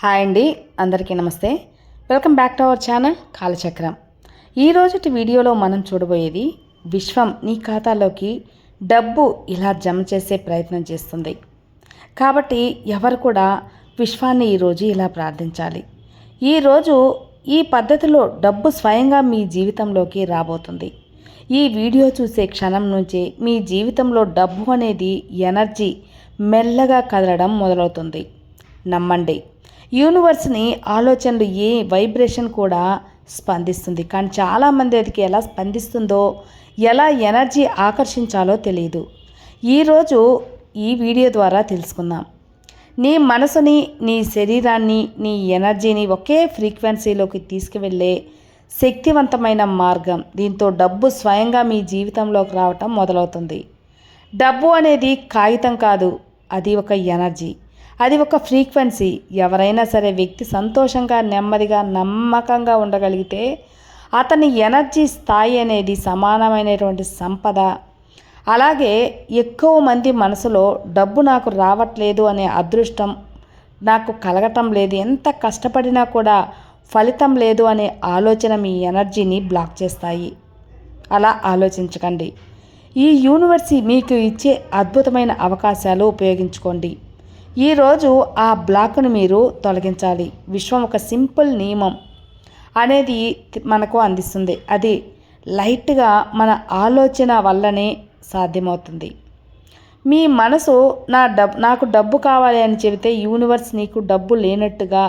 Hi అండి అందరికీ నమస్తే. Welcome back to our channel Kalachakram. ఈ రోజుటి వీడియోలో మనం చూడబోయేది విశ్వం నీ ఖాతాలోకి డబ్బు ఇలా జమ చేసే ప్రయత్నం చేస్తుంది. కాబట్టి ఎవరు కూడా విశ్వాన్ని ఈరోజు ఇలా ప్రార్థించాలి. ఈరోజు ఈ పద్ధతిలో డబ్బు స్వయంగా మీ జీవితంలోకి రాబోతుంది. ఈ వీడియో చూసే క్షణం నుంచే మీ జీవితంలో డబ్బు అనేది ఎనర్జీ మెల్లగా కదలడం మొదలవుతుంది. నమ్మండి. యూనివర్స్ని ఆలోచనలు ఏ వైబ్రేషన్ కూడా స్పందిస్తుంది. కానీ చాలామంది అదికి ఎలా స్పందిస్తుందో ఎలా ఎనర్జీ ఆకర్షించాలో తెలియదు ఈరోజు ఈ వీడియో ద్వారా తెలుసుకుందాం. నీ మనసుని నీ శరీరాన్ని నీ ఎనర్జీని ఒకే ఫ్రీక్వెన్సీలోకి తీసుకువెళ్ళే శక్తివంతమైన మార్గం. దీంతో డబ్బు స్వయంగా మీ జీవితంలోకి రావటం మొదలవుతుంది. డబ్బు అనేది కాగితం కాదు అది ఒక ఎనర్జీ. అది ఒక ఫ్రీక్వెన్సీ. ఎవరైనా సరే వ్యక్తి సంతోషంగా నెమ్మదిగా నమ్మకంగా ఉండగలిగితే అతని ఎనర్జీ స్థాయి అనేది సమానమైనటువంటి సంపద. అలాగే ఎక్కువ మంది మనసులో డబ్బు నాకు రావట్లేదు అనే అదృష్టం నాకు కలగటం లేదు. ఎంత కష్టపడినా కూడా ఫలితం లేదు అనే ఆలోచన మీ ఎనర్జీని బ్లాక్ చేస్తాయి. అలా ఆలోచించకండి. ఈ యూనివర్సిటీ మీకు ఇచ్చే అద్భుతమైన అవకాశాలు ఉపయోగించుకోండి. ఈరోజు ఆ బ్లాక్ను మీరు తొలగించాలి. విశ్వం ఒక సింపుల్ నియమం అనేది మనకు అందిస్తుంది. అది లైట్గా మన ఆలోచన వల్లనే సాధ్యమవుతుంది. మీ మనసు నా డబ్ నాకు డబ్బు కావాలి అని చెబితే యూనివర్స్ నీకు డబ్బు లేనట్టుగా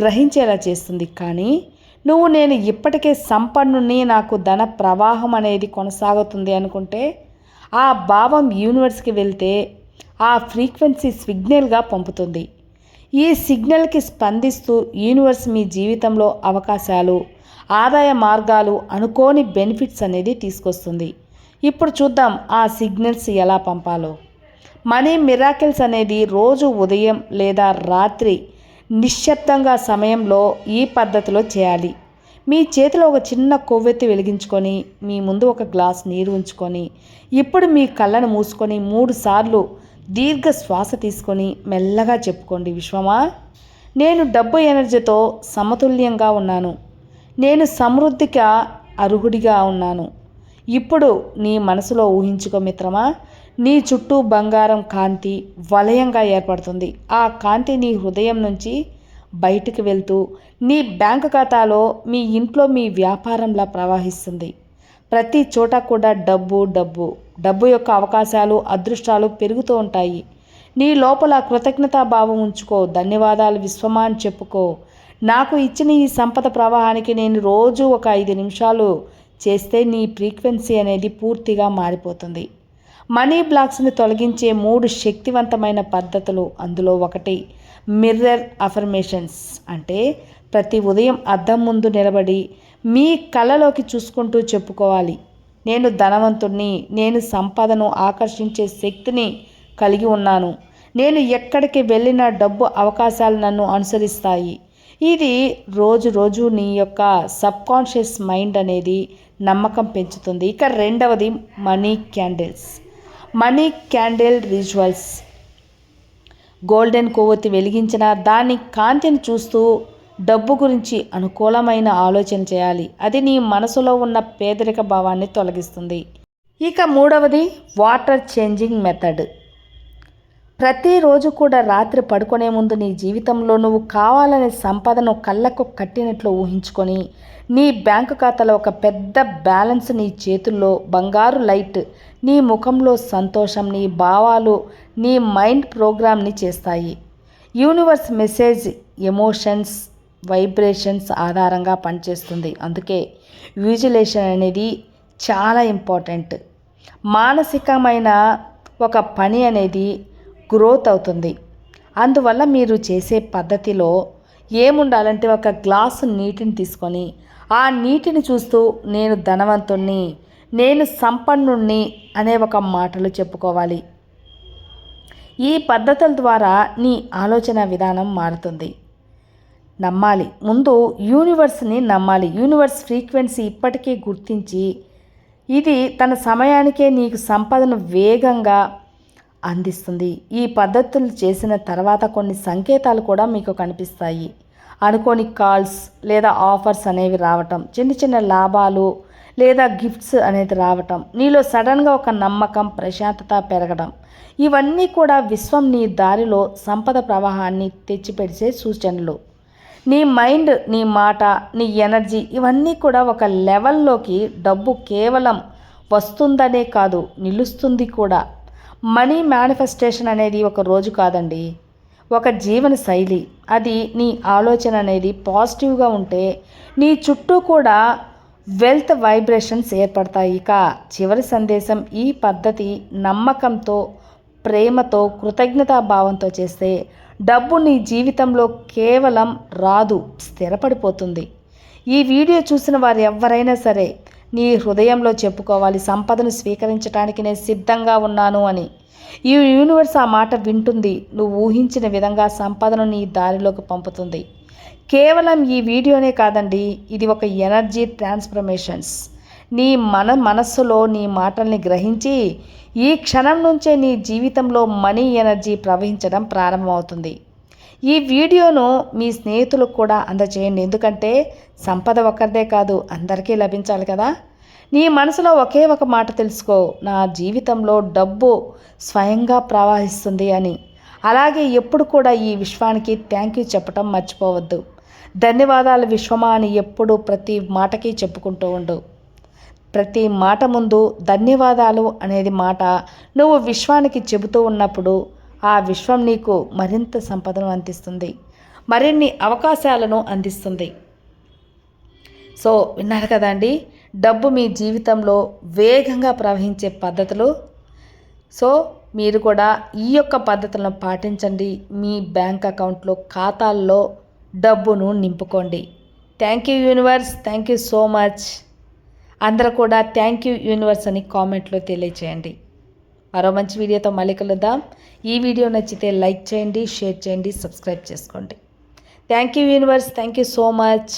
గ్రహించేలా చేస్తుంది. కానీ నువ్వు నేను ఇప్పటికే సంపన్నుని నాకు ధన ప్రవాహం అనేది కొనసాగుతుంది అనుకుంటే ఆ భావం యూనివర్స్కి వెళ్తే ఆ ఫ్రీక్వెన్సీ సిగ్నల్గా పంపుతుంది. ఈ సిగ్నల్కి స్పందిస్తూ యూనివర్స్ మీ జీవితంలో అవకాశాలు ఆదాయ మార్గాలు అనుకోని బెనిఫిట్స్ అనేది తీసుకొస్తుంది. ఇప్పుడు చూద్దాం ఆ సిగ్నల్స్ ఎలా పంపాలో. మనీ మిరాకిల్స్ అనేది రోజు ఉదయం లేదా రాత్రి నిశ్శబ్దంగా సమయంలో ఈ పద్ధతిలో చేయాలి. మీ చేతిలో ఒక చిన్న కొవ్వెత్తి వెలిగించుకొని మీ ముందు ఒక గ్లాస్ నీరు ఉంచుకొని ఇప్పుడు మీ కళ్ళను మూసుకొని మూడు సార్లు దీర్ఘ శ్వాస తీసుకొని మెల్లగా చెప్పుకోండి విశ్వమా. నేను డబ్బు ఎనర్జీతో సమతుల్యంగా ఉన్నాను. నేను సమృద్ధిగా అర్హుడిగా ఉన్నాను. ఇప్పుడు నీ మనసులో ఊహించుకో మిత్రమా. నీ చుట్టూ బంగారం కాంతి వలయంగా ఏర్పడుతుంది. ఆ కాంతి నీ హృదయం నుంచి బయటికి వెళ్తూ నీ బ్యాంకు ఖాతాలో మీ ఇంట్లో మీ వ్యాపారంలా ప్రవహిస్తుంది. ప్రతి చోట కూడా డబ్బు డబ్బు. డబ్బు యొక్క అవకాశాలు అదృష్టాలు పెరుగుతూ ఉంటాయి. నీ లోపల కృతజ్ఞతాభావం ఉంచుకో. ధన్యవాదాలు విశ్వమా అని చెప్పుకో. నాకు ఇచ్చిన ఈ సంపద ప్రవాహానికి నేను రోజు ఒక ఐదు నిమిషాలు చేస్తే నీ ఫ్రీక్వెన్సీ అనేది పూర్తిగా మారిపోతుంది. మనీ బ్లాక్స్ని తొలగించే మూడు శక్తివంతమైన పద్ధతులు అందులో ఒకటి మిర్రర్ అఫర్మేషన్స్. అంటే ప్రతి ఉదయం అద్దం ముందు నిలబడి మీ కళ్ళలోకి చూసుకుంటూ చెప్పుకోవాలి. నేను ధనవంతుణ్ణి నేను సంపదను ఆకర్షించే శక్తిని కలిగి ఉన్నాను. నేను ఎక్కడికి వెళ్ళిన డబ్బు అవకాశాలు నన్ను అనుసరిస్తాయి. ఇది రోజు రోజు నీ యొక్క సబ్కాన్షియస్ మైండ్ అనేది నమ్మకం పెంచుతుంది. ఇక రెండవది money candles. Money candle rituals golden కొవ్వొత్తి వెలిగించిన దాని కాంతిని చూస్తూ డబ్బు గురించి అనుకూలమైన ఆలోచన చేయాలి. అది నీ మనసులో ఉన్న పేదరిక భావాన్ని తొలగిస్తుంది. ఇక మూడవది వాటర్ చేంజింగ్ మెథడ్. ప్రతిరోజు కూడా రాత్రి పడుకునే ముందు నీ జీవితంలో నువ్వు కావాలనే సంపదను కళ్ళకు కట్టినట్లు ఊహించుకొని నీ బ్యాంకు ఖాతాలో ఒక పెద్ద బ్యాలెన్స్ నీ చేతుల్లో బంగారు లైట్ నీ ముఖంలో సంతోషం నీ భావాలు నీ మైండ్ ప్రోగ్రామ్ని చేస్తాయి. యూనివర్స్ మెసేజ్ ఎమోషన్స్ వైబ్రేషన్స్ ఆధారంగా పనిచేస్తుంది. అందుకే విజులేషన్ అనేది చాలా ఇంపార్టెంట్. మానసికమైన ఒక పని అనేది గ్రోత్ అవుతుంది. అందువల్ల మీరు చేసే పద్ధతిలో ఏముండాలంటే ఒక గ్లాసు నీటిని తీసుకొని ఆ నీటిని చూస్తూ నేను ధనవంతుణ్ణి నేను సంపన్నుణ్ణి అనే ఒక మాటలు చెప్పుకోవాలి. ఈ పద్ధతుల ద్వారా నీ ఆలోచన విధానం మారుతుంది. నమ్మాలి. ముందు యూనివర్స్ని నమ్మాలి. యూనివర్స్ ఫ్రీక్వెన్సీ ఇప్పటికే గుర్తించి ఇది తన సమయానికే నీకు సంపదను వేగంగా అందిస్తుంది. ఈ పద్ధతులు చేసిన తర్వాత కొన్ని సంకేతాలు కూడా మీకు కనిపిస్తాయి. అనుకోని కాల్స్ లేదా ఆఫర్స్ అనేవి రావటం చిన్న చిన్న లాభాలు లేదా గిఫ్ట్స్ అనేది రావటం నీలో సడన్గా ఒక నమ్మకం ప్రశాంతత పెరగడం ఇవన్నీ కూడా విశ్వం నీ దారిలో సంపద ప్రవాహాన్ని తెచ్చిపెడిచే సూచనలు. నీ మైండ్ నీ మాట నీ ఎనర్జీ ఇవన్నీ కూడా ఒక లెవెల్లోకి డబ్బు కేవలం వస్తుందనే కాదు నిలుస్తుంది కూడా. మనీ మేనిఫెస్టేషన్ అనేది ఒక రోజు కాదండి. ఒక జీవన శైలి. అది నీ ఆలోచన అనేది పాజిటివ్గా ఉంటే నీ చుట్టూ కూడా వెల్త్ వైబ్రేషన్స్ ఏర్పడతాయి. ఇక చివరి సందేశం ఈ పద్ధతి నమ్మకంతో ప్రేమతో కృతజ్ఞతాభావంతో చేస్తే డబ్బు నీ జీవితంలో కేవలం రాదు స్థిరపడిపోతుంది. ఈ వీడియో చూసిన వారు ఎవరైనా సరే నీ హృదయంలో చెప్పుకోవాలి సంపదను స్వీకరించడానికి నేను సిద్ధంగా ఉన్నాను అని. ఈ యూనివర్స్ ఆ మాట వింటుంది నువ్వు ఊహించిన విధంగా సంపదను నీ దారిలోకి పంపుతుంది. కేవలం ఈ వీడియోనే కాదండి ఇది ఒక ఎనర్జీ ట్రాన్స్ఫర్మేషన్స్. నీ మన మనస్సులో నీ మాటల్ని గ్రహించి ఈ క్షణం నుంచే నీ జీవితంలో మనీ ఎనర్జీ ప్రవహించడం ప్రారంభమవుతుంది. ఈ వీడియోను మీ స్నేహితులకు కూడా అందచేయండి ఎందుకంటే సంపద ఒక్కరిదే కాదు అందరికీ లభించాలి కదా. నీ మనసులో ఒకే ఒక మాట తెలుసుకో నా జీవితంలో డబ్బు స్వయంగా ప్రవహిస్తుంది అని. అలాగే ఎప్పుడు కూడా ఈ విశ్వానికి థ్యాంక్ యూ చెప్పటం మర్చిపోవద్దు. ధన్యవాదాలు విశ్వమా అని ఎప్పుడు ప్రతి మాటకి చెప్పుకుంటూ ఉండు. ప్రతి మాట ముందు ధన్యవాదాలు అనేది మాట నువ్వు విశ్వానికి చెబుతూ ఉన్నప్పుడు ఆ విశ్వం నీకు మరింత సంపదను అందిస్తుంది మరిన్ని అవకాశాలను అందిస్తుంది. సో విన్నారు కదండి డబ్బు మీ జీవితంలో వేగంగా ప్రవహించే పద్ధతులు. సో మీరు కూడా ఈ యొక్క పద్ధతులను పాటించండి మీ బ్యాంక్ అకౌంట్లో ఖాతాల్లో డబ్బును నింపుకోండి. Thank you universe thank you so much. అందరూ కూడా థ్యాంక్ యూ యూనివర్స్ అని కామెంట్లో తెలియచేయండి. మరో మంచి వీడియోతో మళ్ళీ కలుద్దాం. ఈ వీడియో నచ్చితే లైక్ చేయండి షేర్ చేయండి సబ్స్క్రైబ్ చేసుకోండి. Thank you universe thank you so much